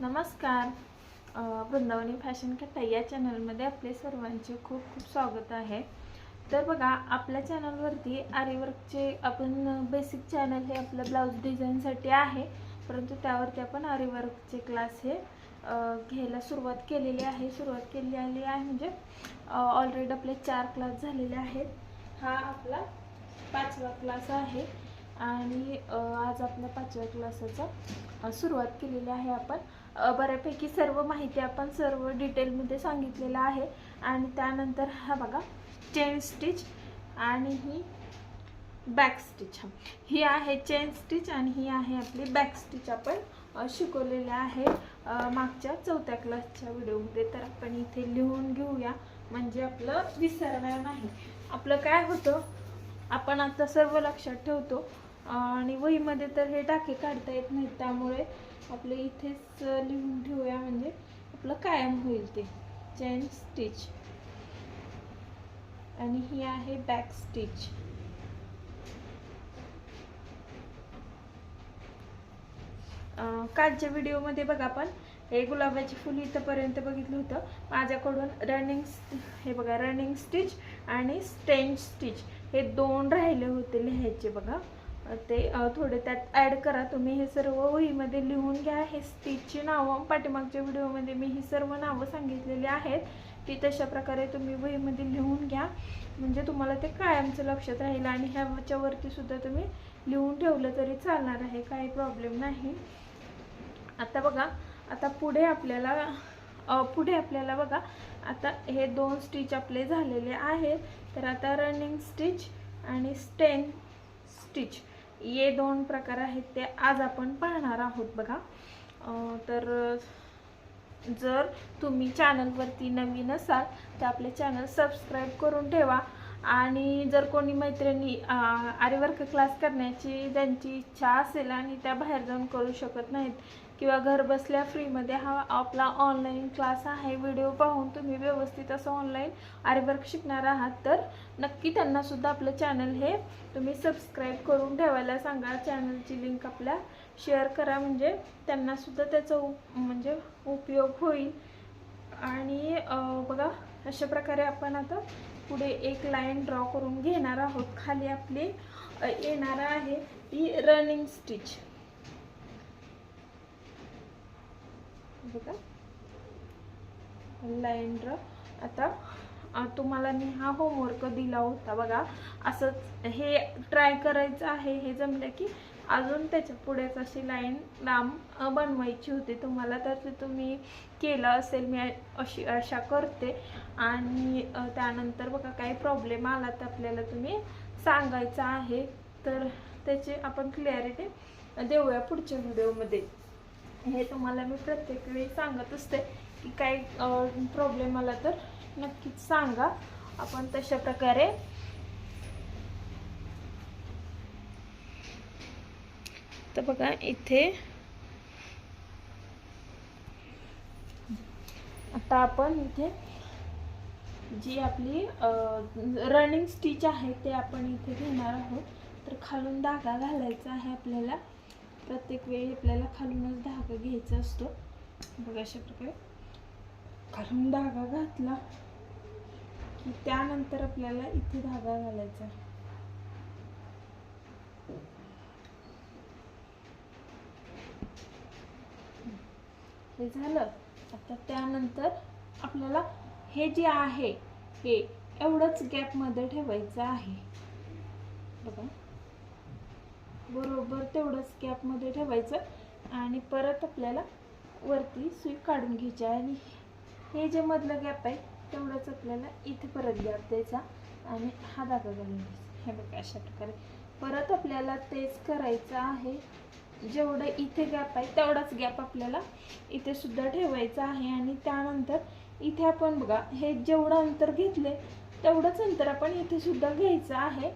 नमस्कार. वृंदावनी फॅशन कट्टा या चॅनलमध्ये आपले सर्वांचे खूप खूप स्वागत आहे. तर बघा आपल्या चॅनलवरती आरीवर्कचे आपण बेसिक चॅनल हे आपलं ब्लाऊज डिझाईनसाठी आहे. परंतु त्यावरती आपण आरीवर्कचे क्लास हे घ्यायला सुरुवात केलेली आहे. सुरुवात केलेली आहे म्हणजे ऑलरेडी आपले चार क्लास झालेले आहेत. हा आपला पाचवा क्लास आहे. आणि आज आपल्या पाचव्या क्लासाचा सुरुवात केलेली आहे आपण. बऱ्यापैकी सर्व माहिती आपण सर्व डिटेलमध्ये सांगितलेलं आहे. आणि त्यानंतर हा बघा चेन स्टिच आणि ही बॅक स्टिच ही आहे चेन स्टिच आणि ही आहे आपली बॅक स्टिच आपण शिकवलेल्या आहे मागच्या चौथ्या क्लासच्या व्हिडिओमध्ये. तर आपण इथे लिहून घेऊया. म्हणजे आपलं विसरणार नाही. आपलं काय होतं? आपण आता सर्व लक्षात ठेवतो. आणि वहीमध्ये तर हे टाके काढता येत नाहीत. त्यामुळे आपलं इथेच लिहून ठेवूया म्हणजे आपलं कायम होईल ते. चेन स्टिच आणि ही आहे बॅक स्टिच कालच्या व्हिडिओमध्ये बघा आपण हे गुलाबाची फुल इथंपर्यंत बघितलं होतं. माझ्याकडून रनिंग हे बघा रनिंग स्टिच आणि स्टेंज स्टिच हे दोन राहिले होते लिहायचे बघा. ते थोडे त्यात ॲड करा. तुम्ही हे सर्व वहीमध्ये लिहून घ्या. हे स्टिचची नावं पाठीमागच्या व्हिडिओमध्ये मी ही सर्व नावं सांगितलेली आहेत. ती तशा प्रकारे तुम्ही वहीमध्ये लिहून घ्या. म्हणजे तुम्हाला ते कायमचं लक्षात राहील आणि ह्याच्यावरती सुद्धा तुम्ही लिहून ठेवलं तरी चालणार आहे. काही प्रॉब्लेम नाही. आता बघा आता पुढे आपल्याला पुढे आपल्याला बघा आता हे दोन स्टिच आपले झालेले आहेत. तर आता रनिंग स्टिच आणि स्टेन स्टिच ये दोन प्रकार आहेत ते आज आपण पाहणार आहोत बघा. तर जर तुम्ही चॅनलवरती नवीन असाल तर आपले चॅनल सबस्क्राईब करून ठेवा. आणि जर कोणी मैत्रिणी आर्यवर्क क्लास करण्याची त्यांची इच्छा असेल आणि त्या बाहेर जाऊन करू शकत नाहीत किंवा घर बसल्या फ्रीमध्ये हा आपला ऑनलाईन क्लास आहे. व्हिडिओ पाहून तुम्ही व्यवस्थित असं ऑनलाईन आरीवर्क शिकणार आहात. तर नक्की त्यांनासुद्धा आपलं चॅनल हे तुम्ही सबस्क्राईब करून ठेवायला सांगा. चॅनलची लिंक आपल्या शेअर करा. म्हणजे त्यांनासुद्धा त्याचा उप म्हणजे उपयोग होईल. आणि बघा अशा प्रकारे आपण आता पुढे एक लाईन ड्रॉ करून घेणार आहोत. खाली आपली अ, येणार आहे ती रनिंग स्टिच बघा. लाईन ड्रॉ आता तुम्हाला मी हा होमवर्क दिला होता बघा. असंच हे ट्राय करायचं आहे हे जमलं की अजून त्याच्या पुढेच अशी लाईन लांब बनवायची होती. तुम्हाला तर ते तुम्ही केलं असेल मी अशी आशा करते. आणि त्यानंतर बघा काही प्रॉब्लेम आला तर आपल्याला तुम्ही सांगायचं आहे. तर त्याची आपण क्लॅरिटी देऊया पुढच्या व्हिडिओमध्ये हे तुम्हाला मी प्रत्येक वेळी सांगत असते की काही प्रॉब्लेम आला तर नक्कीच सांगा. आपण तशा प्रकारे तर बघा इथे आता आपण इथे जी आपली रनिंग स्टिच आहे ते आपण इथे घेणार आहोत. तर खालून धागा घालायचा आहे आपल्याला. प्रत्येक वेळी आपल्याला खालूनच धागा घ्यायचा असतो. बघा अशा प्रकारे. खालून धागा घातला की त्यानंतर आपल्याला इथे धागा घालायचा. हे झालं. आता त्यानंतर आपल्याला हे जे आहे हे एवढंच गॅपमध्ये ठेवायचं आहे. बघा. बरोबर तेवढंच गॅपमध्ये ठेवायचं आणि परत आपल्याला वरती सुई काढून घ्यायची आहे. आणि हे जे मधलं गॅप आहे तेवढंच आपल्याला इथे परत गॅप द्यायचा आणि हा धागा घालून घ्यायचा. हे बघा अशा प्रकारे. परत आपल्याला तेच करायचं आहे. जेवढं इथे गॅप आहे तेवढाच गॅप आपल्याला इथे सुद्धा ठेवायचा आहे. आणि त्यानंतर इथे आपण बघा हे जेवढं अंतर घेतले तेवढंच अंतर आपण इथे सुद्धा घ्यायचं आहे.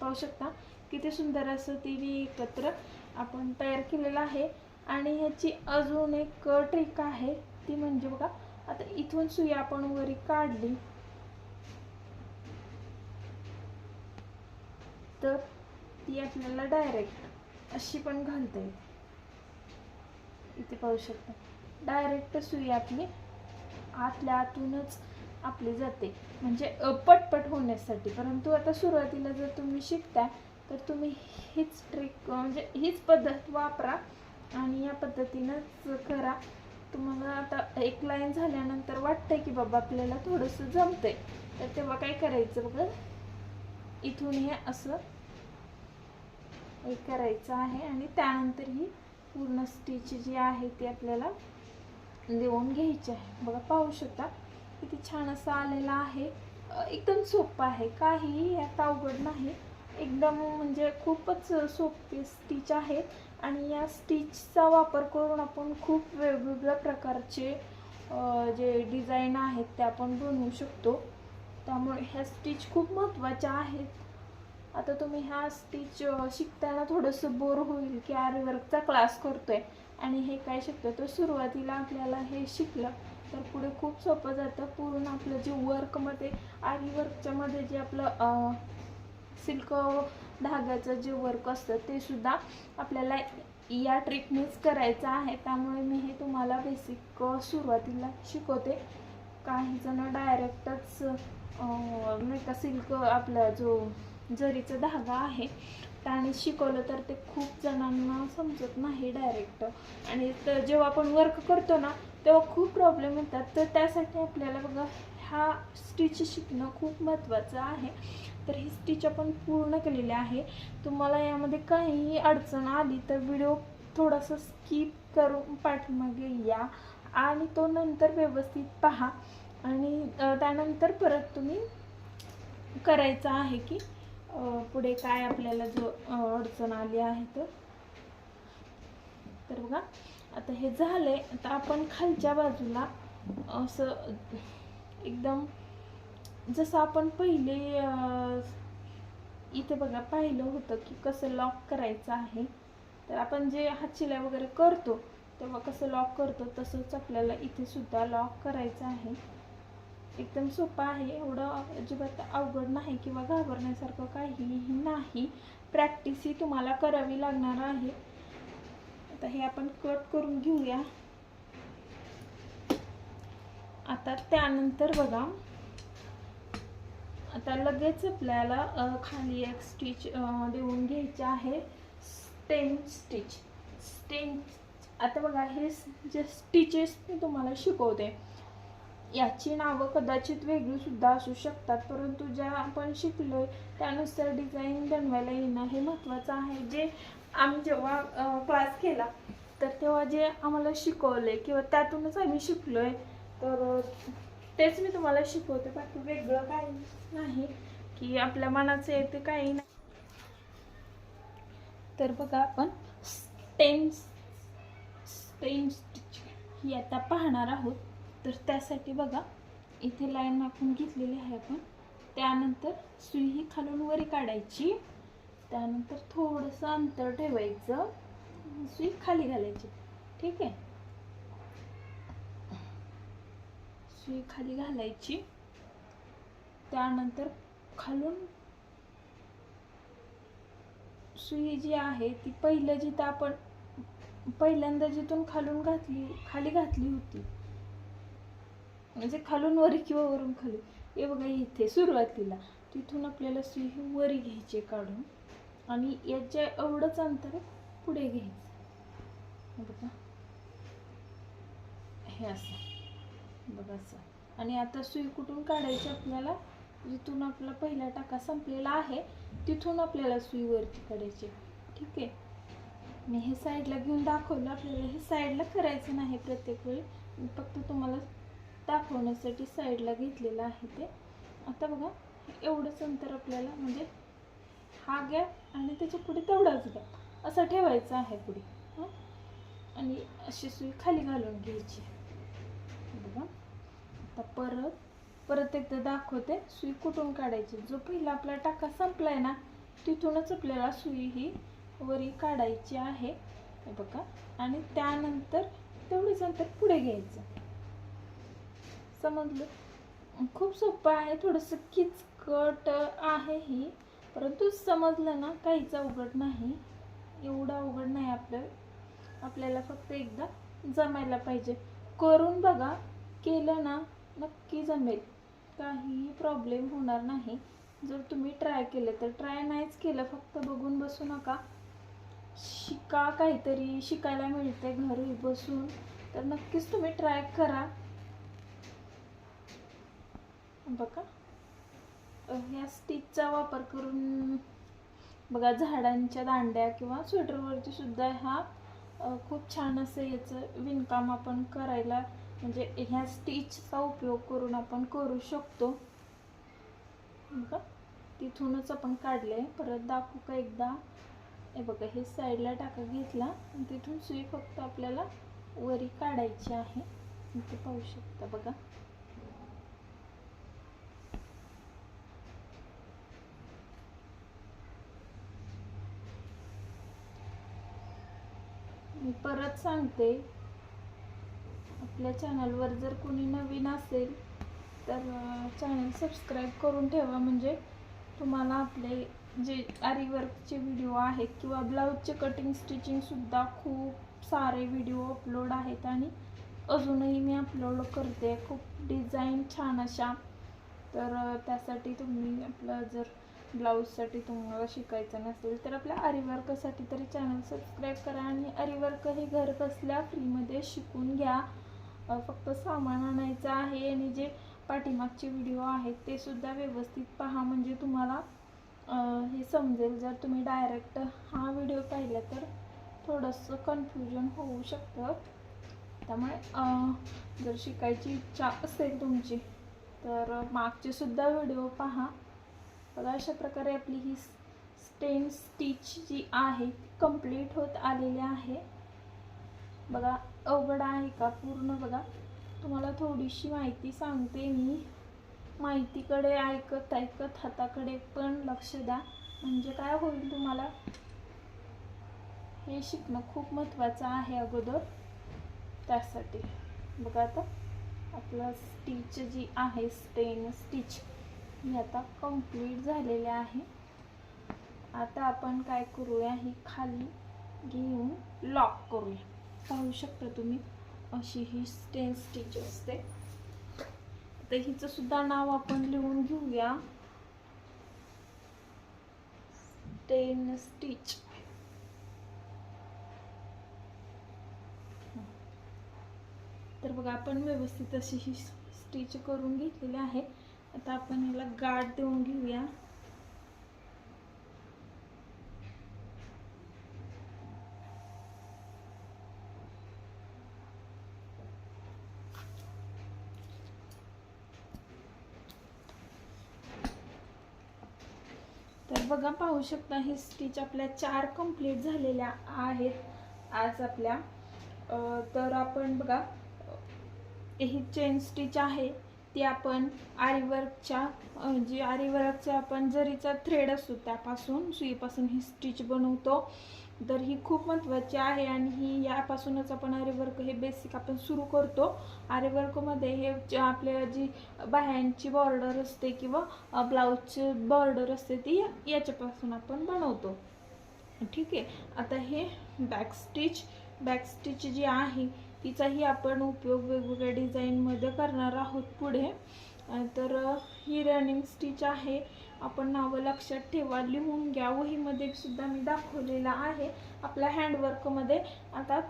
पाहू शकता? किती सुंदर असं ती एकत्र आपण तयार केलेलं आहे. आणि ह्याची अजून एक ट्रिक आहे. ती म्हणजे बघा आता इथून सुई आपण वरी काढली. तर ती आपल्याला डायरेक्ट अशी पण घालता येते. इथे पाहू शकता. डायरेक्ट सुई आपली आतल्या आतूनच आपली जाते. म्हणजे पटपट होण्यासाठी. परंतु आता सुरुवातीला जर तुम्ही शिकता तर तुम्ही हीच ट्रिक म्हणजे हीच पद्धत वापरा आणि या पद्धतीनंच करा. तुम्हाला आता एक लाईन झाल्यानंतर वाटतंय की बाबा आपल्याला थोडंसं जमतंय. तर तेव्हा काय करायचं बघा? इथून हे असं हे करायचं आहे आणि त्यानंतर ही पूर्ण स्टिच जी आहे ती आपल्याला देऊन घ्यायची आहे. बघा पाहू शकता किती छान असं आलेलं आहे. एकदम सोपं आहे. काहीही यात अवघड नाही. एकदम म्हणजे खूपच सोपी स्टिच आहेत. आणि या स्टिचचा वापर करून आपण खूप वेगवेगळ्या प्रकारचे जे डिझाईन आहेत ते आपण बनवू शकतो. त्यामुळे ह्या स्टिच खूप महत्त्वाच्या आहेत. आता तुम्ही ह्या स्टिच शिकताना थोडंसं बोर होईल की आरी वर्कचा क्लास करतोय आणि हे काय शिकतोय. तर सुरुवातीला आपल्याला हे शिकलं तर पुढे खूप सोपं जातं. पूर्ण आपलं जे वर्कमध्ये आरी जे आपलं सिल्क धाग्याचं जे वर्क असतं ते सुद्धा आपल्याला या ट्रिकनेच करायचं आहे. त्यामुळे मी हे तुम्हाला बेसिक सुरुवातीला शिकवते. काही जण डायरेक्टच नाही का सिल्क आपला जो जरीचा धागा आहे त्याने शिकवलं तर ते खूप जणांना समजत नाही डायरेक्ट आणि तर जेव्हा आपण वर्क करतो ना तेव्हा खूप प्रॉब्लेम येतात. तर त्यासाठी आपल्याला बघा ह्या स्टिच शिकणं खूप महत्त्वाचं आहे. तर ही स्टिच आपण पूर्ण केलेली आहे. तुम्हाला यामध्ये काहीही अडचण आली तर व्हिडिओ थोडासा स्किप करून पाठीमागे या आणि तो नंतर व्यवस्थित पहा. आणि त्यानंतर परत तुम्ही करायचं आहे की पुढे काय आपल्याला जो अडचण आली आहे तर. तर बघा आता हे झालंय. आता आपण खालच्या बाजूला असं एकदम जसं आपण पहिले इथे बघा पाहिलं होतं की कसं लॉक करायचं आहे. तर आपण जे हातशिलाई वगैरे करतो तेव्हा कसं लॉक करतो तसंच आपल्याला इथे सुद्धा लॉक करायचं आहे. एकदम सोपं आहे. एवढं अजिबात अवघड नाही किंवा घाबरण्यासारखं काहीही नाही. प्रॅक्टिस ही तुम्हाला करावी लागणार आहे. आता हे आपण कट करून घेऊया. आता त्यानंतर बघा आता लगेच आपल्याला खाली एक स्टिच देऊन घ्यायची आहे. स्टेन स्टिच स्टेन आता बघा हे जे स्टिचेस मी तुम्हाला शिकवते याची नावं कदाचित वेगळीसुद्धा असू शकतात परंतु ज्या आपण शिकलोय त्यानुसार डिझाईन बनवायला येणं हे महत्त्वाचं आहे. जे आम्ही जेव्हा क्लास केला तर तेव्हा जे आम्हाला शिकवले किंवा त्यातूनच आम्ही शिकलो आहे तर तेच मी तुम्हाला शिकवते बाकी वेगळं काही नाही की आपल्या मनाचं येते काही नाही. तर बघा आपण स्टेन्स स्टेन स्टिच ही आता पाहणार आहोत. तर त्यासाठी बघा इथे लाईन आपण घेतलेली आहे आपण. त्यानंतर सुई ही खालून वरी काढायची. त्यानंतर थोडंसं अंतर ठेवायचं. सुई खाली घालायची. ठीक आहे? सुई खाली घालायची. त्यानंतर खालून सुई जी आहे ती पहिलं जिथं आपण पहिल्यांदा जिथून खालून घातली खाली घातली होती. म्हणजे खालून वरी किंवा वरून खाली. हे बघा इथे सुरुवातीला. तिथून आपल्याला सुई ही वरी घ्यायची काढून. आणि याच्या एवढंच अंतर पुढे घ्यायचं. बघा. हे असं. बघा असं. आणि आता सुई कुठून काढायची आपल्याला? जिथून आपला पहिला टाका संपलेला आहे तिथून आपल्याला सुई वरती काढायची ठीक आहे? मी हे साईडला घेऊन दाखवलं आपल्याला हे साईडला करायचं नाही प्रत्येक वेळी. फक्त तुम्हाला दाखवण्यासाठी साईडला घेतलेलं आहे ते. आता बघा एवढंच अंतर आपल्याला म्हणजे हा गॅप आणि त्याच्या पुढे तेवढाच गॅप. असं ठेवायचं आहे पुढे. हां? आणि अशी सुई खाली घालून घ्यायची आता परत परत एकदा दाखवते. सुई कुठून काढायची? जो पहिला आपला टाका संपलाय ना तिथूनच आपल्याला सुई ही वरी काढायची आहे. बघा. आणि त्यानंतर तेवढीच अंतर पुढे घ्यायचं. समजलं? खूप सोपं आहे. थोडंसं किचकट आहे ही. परंतु समजलं ना काहीच अवघड नाही. एवढं अवघड नाही आपलं. आपल्याला फक्त एकदा जमायला पाहिजे. करून बघा. केलं ना नक्की जमेल. काहीही प्रॉब्लेम होणार नाही. जर तुम्ही ट्राय केलं तर ट्राय नाहीच केलं फक्त बघून बसू नका. शिका काहीतरी शिकायला मिळते घरी बसून. तर नक्कीच तुम्ही ट्राय करा. बघा. ह्या स्टिचचा वापर करून बघा झाडांच्या दांड्या किंवा स्वेटरवरती सुद्धा हा खूप छान असं याचं विणकाम आपण करायला म्हणजे ह्या स्टिचचा उपयोग करून आपण करू शकतो. तिथूनच आपण काढले परत दाखवू का एकदा? हे बघा हे साईडला टाका घेतला. आणि तिथून सुई फक्त आपल्याला वरी काढायची आहे. ते पाहू शकता बघा. मी परत सांगते आपल्या चॅनलवर जर कोणी नवीन असेल तर चॅनल सबस्क्राईब करून ठेवा. म्हणजे तुम्हाला आपले जे आरीवर्कचे व्हिडिओ आहेत किंवा ब्लाऊजचे कटिंग स्टिचिंगसुद्धा खूप सारे व्हिडिओ अपलोड आहेत आणि अजूनही मी अपलोड करते. खूप डिझाईन छान अशा. तर त्यासाठी तुम्ही आपलं जर ब्लाऊजसाठी तुम्हाला शिकायचं नसेल तर आपल्या आरीवर्कसाठी तरी चॅनल सबस्क्राईब करा आणि आरीवर्क हे घर बसल्या फ्रीमध्ये शिकून घ्या. फक्त सामान आणायचं आहे आणि जे पाठीमागचे व्हिडिओ आहेत ते सुद्धा व्यवस्थित पहा. म्हणजे तुम्हाला हे समजेल. जर तुम्ही डायरेक्ट हा व्हिडिओ पाहिला तर थोडंसं कन्फ्युजन होऊ शकतं. त्यामुळे जर शिकायची इच्छा असेल तुमची तर मागचे सुद्धा व्हिडिओ पहा. बघा अशा प्रकारे आपली ही स्टेन स्टिच जी आहे कंप्लीट होत आलेली आहे. बघा अवघड आहे का पूर्ण बघा. तुम्हाला थोडीशी माहिती सांगते मी. माहितीकडे ऐकत ऐकत हाताकडे पण लक्ष द्या. म्हणजे काय होईल तुम्हाला? हे शिकणं खूप महत्त्वाचं आहे अगोदर. त्यासाठी. बघा आता. आपलं स्टिच जी आहे स्टेन स्टिच ही आता कंप्लीट झालेली आहे. आता आपण काय करूया ही खाली घेऊन लॉक करूया. पाहू शकता तुम्ही. अशी ही स्टेन स्टिच असते. तर हिचं सुद्धा नाव आपण लिहून घेऊया. स्टेन स्टिच तर बघा आपण व्यवस्थित अशी ही स्टिच करून घेतलेली आहे. आता आपण याला गाठ देऊन घेऊया तर बघा पाहू शकता ही स्टिच आपल्या चार कंप्लीट झालेल्या आहेत. आज आपल्या तर आपण बघा ही चेन स्टिच आहे ती आपण आरीवर्कच्या जी आरीवर्कचा आपण जरीचा थ्रेड असतो त्यापासून सुईपासून ही स्टिच बनवतो. तर ही खूप महत्त्वाची आहे आणि ही यापासूनच आपण आर्यवर्क हे बेसिक आपण सुरू करतो. आर्यवर्कमध्ये हे आपल्या जी बाह्यांची बॉर्डर असते किंवा ब्लाऊजची बॉर्डर असते ती याच्यापासून आपण बनवतो. ठीक आहे? आता हे बॅक बॅकस्टिच बॅक स्टिच जी आहे तिचाही आपण उपयोग वेगवेगळ्या डिझाईनमध्ये करणार आहोत पुढे. तर ही रनिंग स्टिच आहे. आपण नावं लक्षात ठेवा लिहून घ्या. वहीमध्ये सुद्धा मी दाखवलेलं आहे आपल्या हँडवर्कमध्ये आता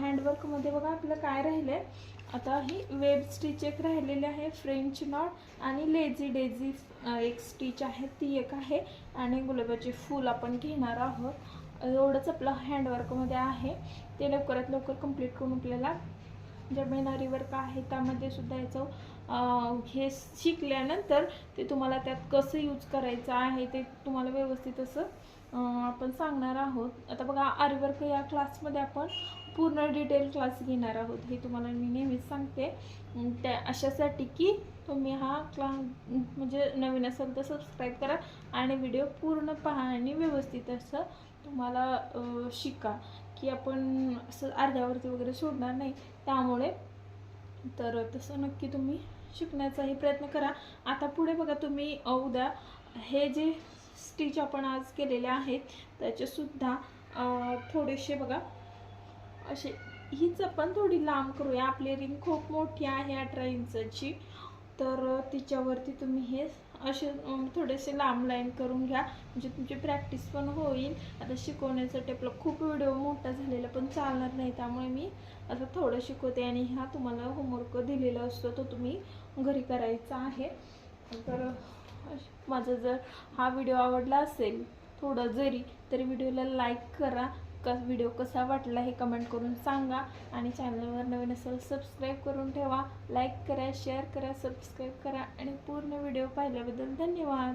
हँडवर्कमध्ये बघा आपलं काय राहिलं आहे आता ही वेब स्टिच एक राहिलेली आहे फ्रेंच नॉट आणि लेझी डेझी एक स्टिच आहे ती एक आहे. आणि गुलाबाचे फूल आपण घेणार आहोत. एवढंच आपलं हँडवर्कमध्ये आहे. ते लवकरात लवकर कंप्लीट करून आपल्याला ज्या मेनारी आहे त्यामध्ये सुद्धा याचं हे शिकल्यानंतर ते तुम्हाला त्यात कसं यूज करायचं आहे ते तुम्हाला व्यवस्थित असं आपण सांगणार आहोत. आता बघा आरीवर्क या क्लासमध्ये आपण पूर्ण डिटेल क्लास घेणार आहोत. हे तुम्हाला मी नेहमीच सांगते. त्या अशासाठी की तुम्ही हा क्लास म्हणजे नवीन असेल तर सबस्क्राईब करा आणि व्हिडिओ पूर्ण पहा आणि व्यवस्थित असं तुम्हाला शिका. की आपण असं अर्ध्यावरती वगैरे सोडणार नाही. त्यामुळे तर तसं नक्की तुम्ही शिकण्याचाही प्रयत्न करा. आता पुढे बघा तुम्ही उद्या हे जे स्टिच आपण आज केलेले आहेत त्याचेसुद्धा थोडेसे बघा असे हीच आपण थोडी लांब करूया. आपली रिंग खूप मोठी आहे अठरा इंचाची. तर तिच्यावरती तुम्ही हे असे थोडेसे लांब लाईन करून घ्या. म्हणजे तुमची प्रॅक्टिस पण होईल. आता शिकवण्यासाठी आपला खूप व्हिडिओ मोठा झालेला पण चालणार नाही. त्यामुळे मी असं थोडं शिकवते आणि हा तुम्हाला होमवर्क दिलेला असतो तो तुम्ही घरी करायचा आहे. तर माझा जर हा व्हिडिओ आवडला असेल थोडं जरी तरी व्हिडिओला लाईक करा. का व्हिडिओ कसा वाटला हे कमेंट करून सांगा. आणि चॅनलवर नवीन असेल सबस्क्राईब करून ठेवा. लाईक करा शेअर करा सबस्क्राईब करा. आणि पूर्ण व्हिडिओ पाहिल्याबद्दल धन्यवाद.